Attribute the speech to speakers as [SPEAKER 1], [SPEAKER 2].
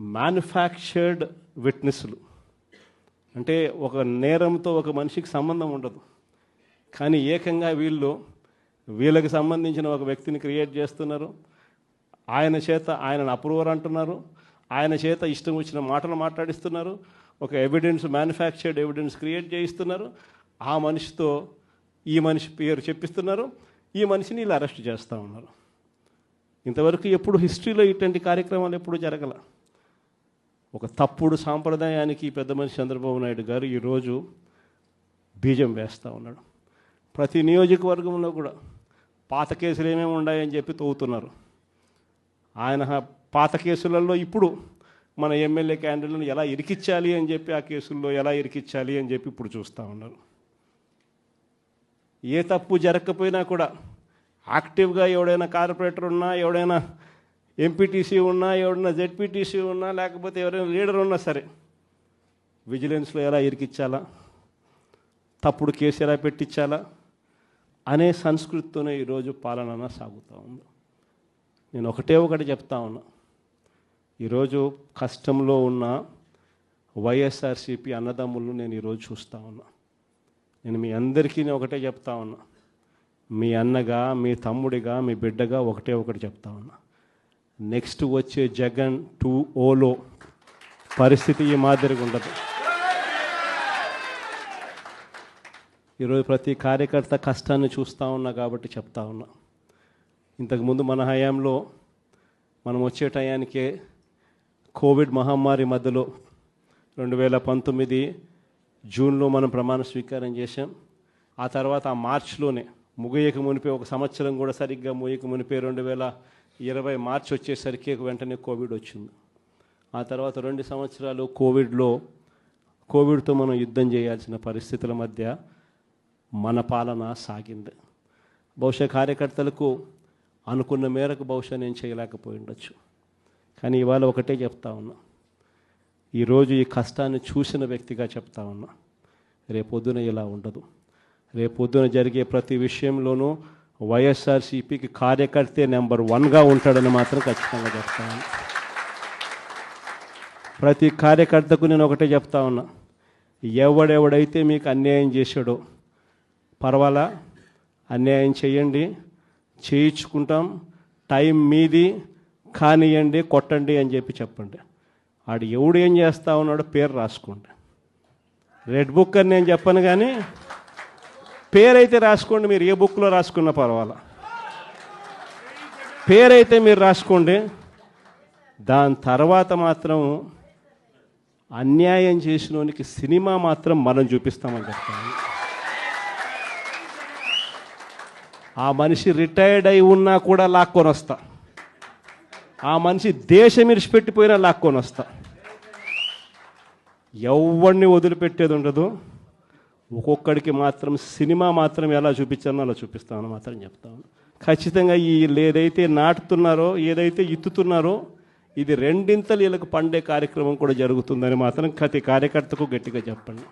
[SPEAKER 1] Manufactured విట్నెస్లు అంటే ఒక నేరంతో ఒక మనిషికి సంబంధం ఉండదు. కానీ ఏకంగా వీళ్ళు వీళ్ళకి సంబంధించిన ఒక వ్యక్తిని క్రియేట్ చేస్తున్నారు. ఆయన చేత ఆయనను అప్రూవర్ అంటున్నారు. ఆయన చేత ఇష్టం వచ్చిన మాటలు మాట్లాడిస్తున్నారు. ఒక ఎవిడెన్స్ మ్యానుఫ్యాక్చర్డ్ ఎవిడెన్స్ క్రియేట్ చేయిస్తున్నారు. ఆ మనిషితో ఈ మనిషి పేరు చెప్పిస్తున్నారు. ఈ మనిషిని వీళ్ళు అరెస్ట్ చేస్తూ ఉన్నారు. ఇంతవరకు ఎప్పుడు హిస్టరీలో ఇటువంటి కార్యక్రమాలు ఎప్పుడు జరగల? ఒక తప్పుడు సాంప్రదాయానికి పెద్ద మనిషి చంద్రబాబు నాయుడు గారు ఈరోజు బీజం వేస్తూ ఉన్నాడు. ప్రతి నియోజకవర్గంలో కూడా పాత కేసులు ఏమేమి ఉన్నాయని చెప్పి తవ్వుతున్నారు. ఆయన పాత కేసులలో ఇప్పుడు మన ఎమ్మెల్యే క్యాండిడేట్లను ఎలా ఇరికిచ్చాలి అని చెప్పి ఆ కేసుల్లో ఎలా ఇరికిచ్చాలి అని చెప్పి ఇప్పుడు చూస్తూ ఉన్నారు. ఏ తప్పు జరగకపోయినా కూడా యాక్టివ్గా ఎవడైనా కార్పొరేటర్ ఉన్నా ఎవడైనా ఎంపీటీసీ ఉన్నా ఎవరన్నా జెడ్పీటీసీ ఉన్నా లేకపోతే ఎవరైనా లీడర్ ఉన్నా సరే విజిలెన్స్లో ఎలా ఇరికిచ్చాలా? తప్పుడు కేసు ఎలా పెట్టించాలా అనే సంస్కృతితోనే ఈరోజు పాలన సాగుతూ ఉంది. నేను ఒకటే ఒకటి చెప్తా ఉన్నా. ఈరోజు కష్టంలో ఉన్న వైఎస్ఆర్సీపీ అన్నదమ్ములను నేను ఈరోజు చూస్తూ ఉన్నా. నేను మీ అందరికీ నేను ఒకటే చెప్తా ఉన్నా. మీ అన్నగా మీ తమ్ముడిగా మీ బిడ్డగా ఒకటే ఒకటి చెప్తా ఉన్నా. నెక్స్ట్ వచ్చే జగన్ టూ ఓలో పరిస్థితి ఈ మాదిరిగా ఉండదు. ఈరోజు ప్రతి కార్యకర్త కష్టాన్ని చూస్తూ ఉన్నా కాబట్టి చెప్తా ఉన్నా. ఇంతకుముందు మన హయాంలో మనం వచ్చే టయానికే కోవిడ్ మహమ్మారి మధ్యలో రెండు వేల పంతొమ్మిది జూన్లో మనం ప్రమాణ స్వీకారం చేశాం. ఆ తర్వాత ఆ మార్చ్లోనే ముగియక మునిపే ఒక సంవత్సరం కూడా సరిగ్గా ముగియక మునిపే రెండు వేల ఇరవై మార్చ్ వచ్చేసరికి వెంటనే కోవిడ్ వచ్చింది. ఆ తర్వాత రెండు సంవత్సరాలు కోవిడ్లో కోవిడ్తో మనం యుద్ధం చేయాల్సిన పరిస్థితుల మధ్య మన పాలన సాగింది. బహుశా కార్యకర్తలకు అనుకున్న మేరకు బహుశా నేను చేయలేకపోయి ఉండొచ్చు కానీ ఇవాళ ఒకటే చెప్తా ఉన్నా. ఈరోజు ఈ కష్టాన్ని చూసిన వ్యక్తిగా చెప్తా ఉన్నా. రేపొద్దున ఇలా ఉండదు. రేపొద్దున జరిగే ప్రతి విషయంలోనూ వైఎస్ఆర్సీపీకి కార్యకర్తే నెంబర్ వన్గా ఉంటాడని మాత్రం ఖచ్చితంగా చెప్తాను ప్రతి కార్యకర్తకు నేను ఒకటే చెప్తా ఉన్నా. ఎవడెవడైతే మీకు అన్యాయం చేశాడో పర్వాలా? అన్యాయం చేయండి. చేయించుకుంటాం. టైం మీది. కానియండి కొట్టండి అని చెప్పి చెప్పండి. ఆడు ఎవడు ఏం చేస్తా ఉన్నాడో పేరు రాసుకోండి. రెడ్ బుక్ అని నేను చెప్పను కానీ పేరైతే రాసుకోండి మీరు ఏ బుక్లో రాసుకున్న పర్వాలా. పేరైతే మీరు రాసుకోండి దాని తర్వాత మాత్రం అన్యాయం చేసినోనికి సినిమా మాత్రం మనం చూపిస్తామని చెప్తాను. ఆ మనిషి రిటైర్డ్ అయి ఉన్నా కూడా లాక్కొని వస్తా. ఆ మనిషి దేశం ఇరిచిపెట్టిపోయినా లాక్కొని వస్తా. ఎవరిని వదిలిపెట్టేది ఉండదు. ఒక్కొక్కడికి మాత్రం సినిమా మాత్రం ఎలా చూపించానో అలా చూపిస్తామని మాత్రం చెప్తాను ఖచ్చితంగా ఈ ఏదైతే నాటుతున్నారో ఏదైతే ఇత్తుతున్నారో ఇది రెండింతలు వీళ్ళకి పండే కార్యక్రమం కూడా జరుగుతుందని మాత్రం ప్రతి కార్యకర్తకు గట్టిగా చెప్పండి.